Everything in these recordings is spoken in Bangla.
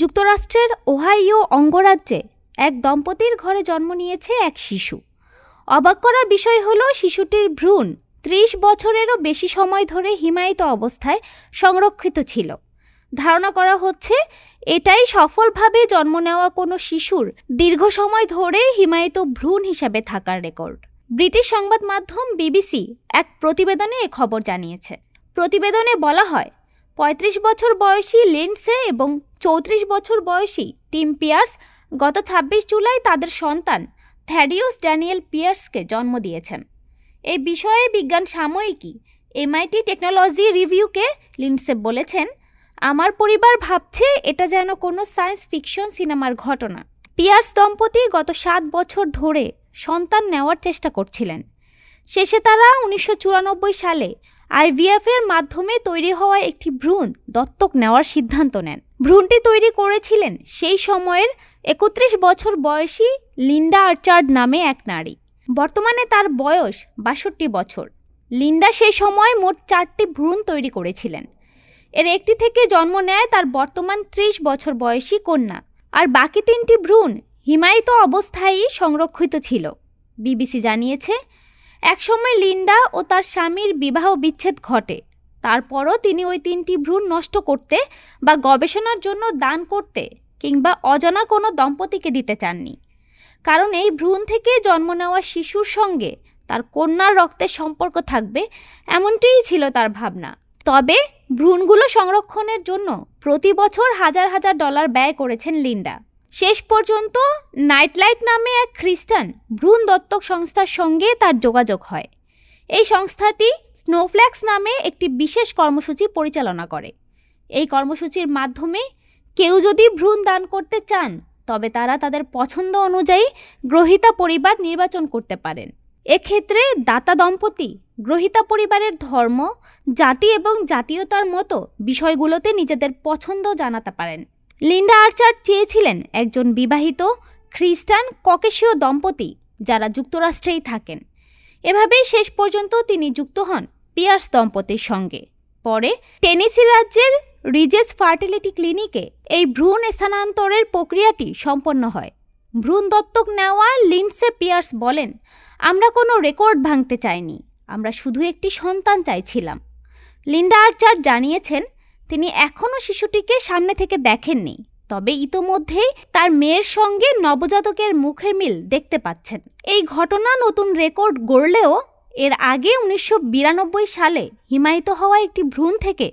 যুক্তরাষ্ট্রের ওহাইও অঙ্গরাজ্যে এক দম্পতির ঘরে জন্ম নিয়েছে এক শিশু। অবাক করা বিষয় হল, শিশুটির ভ্রূণ ত্রিশ বছরেরও বেশি সময় ধরে হিমায়িত অবস্থায় সংরক্ষিত ছিল। ধারণা করা হচ্ছে, এটাই সফলভাবে জন্ম নেওয়া কোনো শিশুর দীর্ঘ সময় ধরে হিমায়িত ভ্রূণ হিসাবে থাকার রেকর্ড। ব্রিটিশ সংবাদ মাধ্যম বিবিসি এক প্রতিবেদনে এ খবর জানিয়েছে। প্রতিবেদনে বলা হয় পঁয়ত্রিশ বছর বয়সী লিন্ডসে এবং চৌত্রিশ বছর বয়সী টিম পিয়ার্স গত ছাব্বিশ জুলাই তাদের সন্তান থ্যাডিউস ড্যানিয়েল পিয়ার্সকে জন্ম দিয়েছেন। এই বিষয়ে বিজ্ঞান সাময়িকী এমআইটি টেকনোলজি রিভিউকে লিন্ডসে বলেছেন, আমার পরিবার ভাবছে এটা যেন কোনো সায়েন্স ফিকশন সিনেমার ঘটনা। পিয়ার্স দম্পতি গত সাত বছর ধরে সন্তান নেওয়ার চেষ্টা করছিলেন। শেষে তারা উনিশশো চুরানব্বই সালে আইভিএফ এর মাধ্যমে তৈরি হওয়া একটি ভ্রূণ দত্তক নেওয়ার সিদ্ধান্ত নেন। ভ্রূণটি তৈরি করেছিলেন সেই সময়ের একত্রিশ বছর বয়সী লিন্ডা আর্চার্ড নামে এক নারী। বর্তমানে তার বয়স বাষট্টি বছর। লিন্ডা সেই সময় মোট চারটি ভ্রূণ তৈরি করেছিলেন। এর একটি থেকে জন্ম নেয় তার বর্তমান ত্রিশ বছর বয়সী কন্যা। আর বাকি তিনটি ভ্রূণ হিমায়িত অবস্থায়ই সংরক্ষিত ছিল। বিবিসি জানিয়েছে একসময় লিন্ডা ও তার স্বামীর বিবাহ বিচ্ছেদ ঘটে। তারপরও তিনি ওই তিনটি ভ্রূণ নষ্ট করতে বা গবেষণার জন্য দান করতে কিংবা অজানা কোনো দম্পতিকে দিতে চাননি। কারণ এই ভ্রূণ থেকে জন্ম নেওয়া শিশুর সঙ্গে তার কন্যার রক্তের সম্পর্ক থাকবে এমনটিই ছিল তার ভাবনা। তবে ভ্রূণগুলো সংরক্ষণের জন্য প্রতি বছর হাজার হাজার ডলার ব্যয় করেছেন লিন্ডা। শেষ পর্যন্ত নাইটলাইট নামে এক খ্রিস্টান ভ্রূণ দত্তক সংস্থার সঙ্গে তার যোগাযোগ হয়। এই সংস্থাটি স্নোফ্ল্যাক্স নামে একটি বিশেষ কর্মসূচি পরিচালনা করে। এই কর্মসূচির মাধ্যমে কেউ যদি ভ্রূণ দান করতে চান, তবে তারা তাদের পছন্দ অনুযায়ী গ্রহিতা পরিবার নির্বাচন করতে পারেন। এক্ষেত্রে দাতা দম্পতি, গ্রহিতা পরিবারের ধর্ম, জাতি এবং জাতীয়তার মতো বিষয়গুলোতে নিজেদের পছন্দ জানাতে পারেন। লিন্ডা আর্চার চেয়েছিলেন একজন বিবাহিত খ্রিস্টান ককেশীয় দম্পতি যারা যুক্তরাষ্ট্রেই থাকেন। এভাবেই শেষ পর্যন্ত তিনি যুক্ত হন পিয়ার্স দম্পতির সঙ্গে। পরে টেনেসি রাজ্যের রিজেস ফার্টিলিটি ক্লিনিকে এই ভ্রূণ স্থানান্তরের প্রক্রিয়াটি সম্পন্ন হয়। ভ্রূণ দত্তক নেওয়া লিন্ডসে পিয়ার্স বলেন, আমরা কোনো রেকর্ড ভাঙতে চাইনি, আমরা শুধু একটি সন্তান চাইছিলাম। লিন্ডা আর্চার জানিয়েছেন তিনি এখনও শিশুটিকে সামনে থেকে দেখেননি, তবে ইতোমধ্যেই তার মেয়ের সঙ্গে নবজাতকের মুখের মিল দেখতে পাচ্ছেন। এই ঘটনা নতুন রেকর্ড গড়লেও এর আগে উনিশশো বিরানব্বই সালে হিমায়িত হওয়া একটি ভ্রূণ থেকে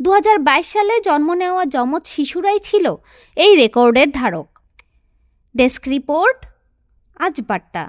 দু হাজার বাইশ সালে জন্ম নেওয়া যমজ শিশুরাই ছিল এই রেকর্ডের ধারক। ডেস্ক রিপোর্ট, আজ বার্তা।